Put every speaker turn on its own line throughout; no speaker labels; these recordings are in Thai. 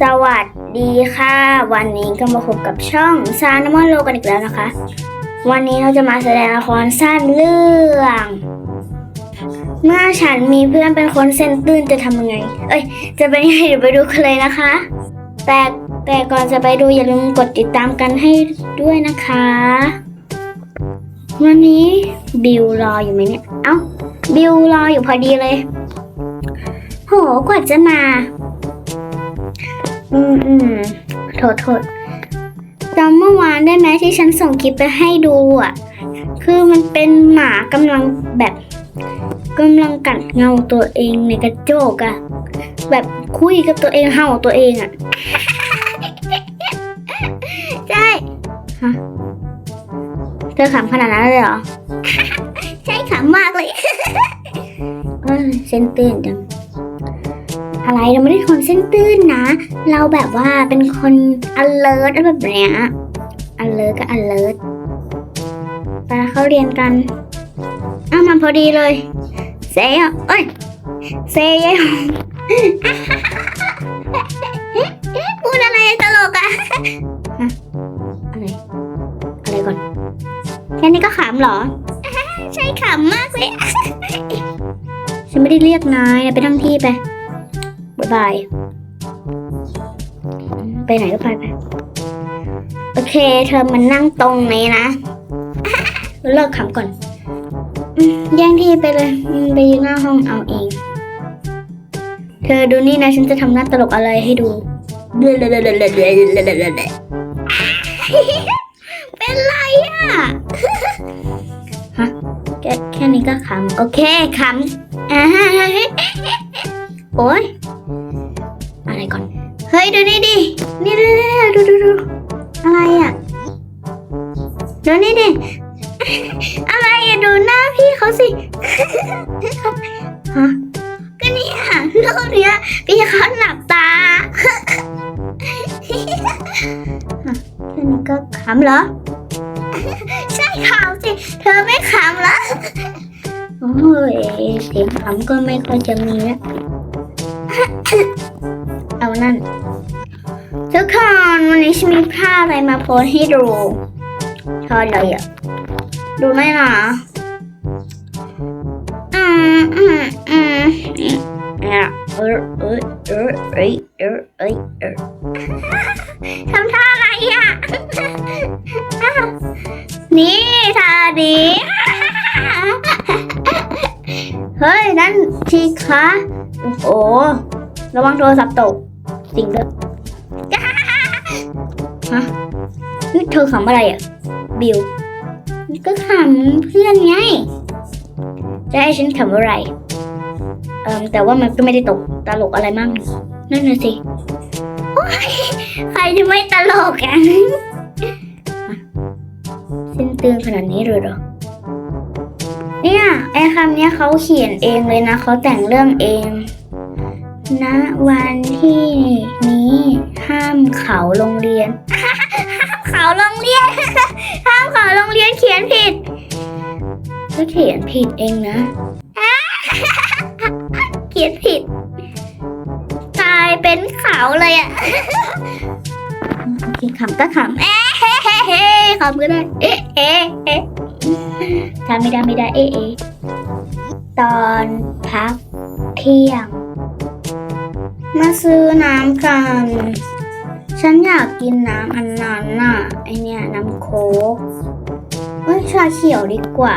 สวัสดีค่ะ วันนี้ก็มาพบกับช่องซานมอนโลกันอีกแล้วนะคะ วันนี้เราจะมาแสดงละครสั้นเรื่อง เมื่อฉันมีเพื่อนเป็นคนเส้นตื้นจะทำยังไง เอ้ย จะเป็นยังไงเดี๋ยวไปดูกันเลยนะคะ แต่แต่ก่อนจะไปดูอย่าลืมกดติดตามกันให้ด้วยนะคะ วันนี้บิวรออยู่ไหมเนี่ย เอ้า บิวรออยู่พอดีเลย โห กว่าจะมา อืมอืมโทษโทษจำเมื่อวานได้ไหมที่ฉันส่งคลิปไปให้ดูอะ คือมันเป็นหมากำลังแบบกำลังกัดเงาตัวเองในกระจกอะแบบคุยกับตัวเองเห่าตัวเองอะใช่ฮะเธอขำขนาดนั้นเลยเหรอ ใช่ขำมากเลย เออเส้นตื่นจัง อะไรเราไม่ได้คนเส้นตื้นนะ เราแบบว่าเป็นคน alert อะไรแบบเนี้ย alert ก็ alert ไปเขาเรียนกันอ้าวมันพอดีเลย เซยอะเอ้ย เซยยพูดอะไรตลกอะฮะอะไร อะไรก่อน แค่นี้ก็ขำเหรอ ใช่ขำมากเลย ฉันไม่ได้เรียกนาย ไปทั้งที่ไป บ๊ายบาย ไปไหนก็ไปไปโอเค เธอมานั่งตรงนี้นะเลิกขำก่อนอืมแย่งที่ไปเลยอืมไปยืนหน้าห้องเอาเอง เธอดูนี่นะ ฉันจะทำหน้าตลกอะไรให้ดูเป็นไรอะฮะแค่แค่นี้ก็ขำโอเคขำอ่าโอ๊ย ดูนี่ดิอะไรอะดูหน้าพี่เขาสิฮะก็นี่ค่ะรูปเนี้ยพี่เขาหนับตาฮะแค่นี้ก็ขำเหรอ ใช่ขำสิ เธอไม่ขำเหรอ โอ้ยเสียงขำก็ไม่ค่อยจะมีนะเอานั่นทุกคนวันนี้ฉันมีภาอะไรมาโพสให้ดู ชอบเลยอะดูไหมล่ะอืมอืมอืมเนี่ยเออเออเออเออเออทำท่าอะไรอะ นี่ท่าดีเฮ้ย นั่นชีคะโอ้ระวังโทรศัพท์ตก จริงด้วยฮะนี่เธอขำอะไรอะ บิว ก็ขำเพื่อนไง จะให้ฉันขำอะไร เอ่มแต่ว่ามันก็ไม่ได้ตกตลกอะไรมั่งนั่นน่ะสิ โอ๊ย ใครจะไม่ตลกอะสิ้นเตือนขนาดนี้เลยเหรอ เนี่ยไอ้คำเนี้ยเขาเขียนเองเลยนะเขาแต่งเรื่องเองณวันที่นี้ห้ามเขาโรงเรียน ห้ามเขาโรงเรียน ห้ามเขาโรงเรียนเขียนผิดก็เขียนผิดเองนะ เขียนผิดกลายเป็นเขาเลยอะโอเคขำก็ขำเอ๊ะเฮ้เฮ้เฮ้ขำก็ได้ เอ๊ะเอ๊ะเอ๊ะถ้าไม่ได้ไม่ได้เอ๊ะเอ๊ะตอนพักเที่ยง มาซื้อน้ำกัน ฉันอยากกินน้ำอันนั้นน่ะไอเนี่ยน้ำโค้ก เอ้ยชาเขียวดีกว่า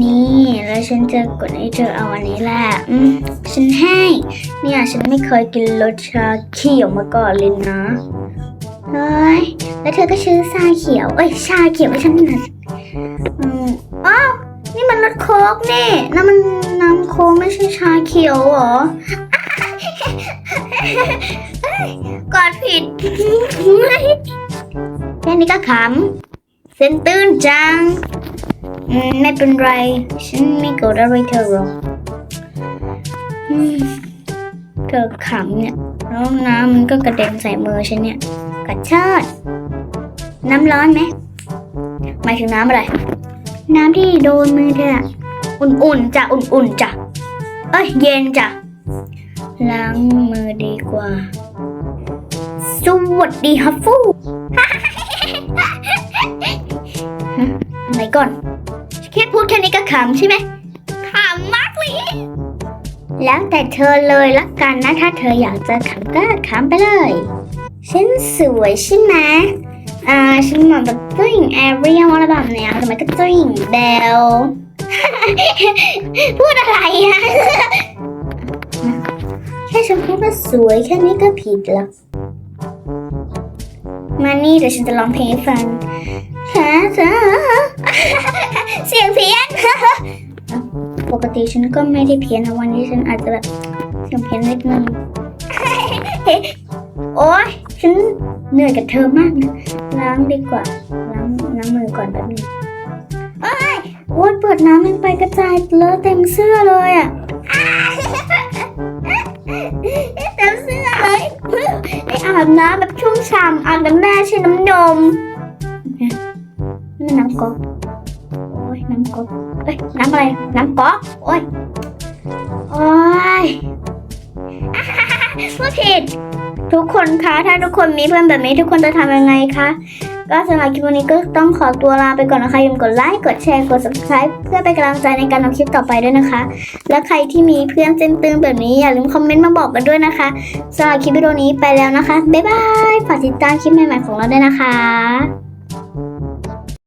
นี่แล้วฉันจะกดให้เธอเอาอันนี้แหละอืมฉันให้ เนี่ย ฉันไม่เคยกินรสชาเขียวมาก่อนเลยนะเฮ้ยแล้วเธอก็ชื่อชาเขียว เอ้ยชาเขียวฉันน่อยอืมอ้าวนี่มันรสโค้กนี่นั่นมันน้ำโค้กไม่ใช่ชาเขียวเหรอกอดผิดแค่นี้ก็ขำ เส้นตื้นจัง ไม่เป็นไร ฉันไม่โกรธอะไรเธอหรอกเธอขำเนี่ยแล้วน้ำมันก็กระเด็นใส่มือฉันเนี่ย กระชากน้ำร้อนไหมหมายถึงน้ำอะไร น้ำที่โดนมือเธออุ่นๆจ้ะอุ่นๆจ้ะเอ้ยเย็นจ้ะล้างมือดีกว่า สวัสดีฮัฟฟู อะไรก่อน แค่พูดแค่นี้ก็ขำใช่ไหมขำมากเลย แล้วแต่เธอเลยละกันนะ ถ้าเธออยากจะขำก็ขำไปเลยฉันสวยใช่ไหมอ่าฉันเหมือนแบบเจ้าหญิงแอเรียลอะไรแบบเนี้ยทำไมก็เจ้าหญิงเบลพูดอะไรอะแค่ฉันพูดว่าสวยแค่นี้ก็ผิดแล้วมานี่เดี๋ยวฉันจะร้องเพลงให้ฟัง ช้าช้าเสียงเพี้ยน ปกติฉันก็ไม่ได้เพี้ยนนะวันนี้ฉันอาจจะแบบเสียงเพี้ยนนิดนึงโอ๊ยฉันเหนื่อยกับเธอมากนะล้างดีกว่า ล้างล้างมือก่อนแป๊บนึงเอ้ยโอ๊ยเปิดน้ำมันไปกระจายเลอะเต็มเสื้อเลยอะเต็มเสื้อเลยไปอาบน้ำแบบชุ่มฉ่ำอาบน้ำแม่ใช้น้ำนม น้ำก๊อกโอ้ยน้ำก๊อกเอ้ยน้ำอะไร น้ำก๊อกโอ้ยโอ้ยพูดผิดทุกคนคะ ถ้าทุกคนมีเพื่อนแบบนี้ทุกคนจะทำยังไงคะ ก็สำหรับคลิปวันนี้ก็ต้องขอตัวลาไปก่อนนะคะอย่าลืมกดไลค์กดแชร์กด subscribe เพื่อเป็นกำลังใจในการทำคลิปต่อไปด้วยนะคะ และใครที่มีเพื่อนเจนตึงแบบนี้อย่าลืมคอมเมนต์มาบอกกันด้วยนะคะสำหรับคลิปวิดีโอนี้ไปแล้วนะคะบ๊ายบายฝากติดตามคลิปใหม่ๆของเราด้วยนะคะ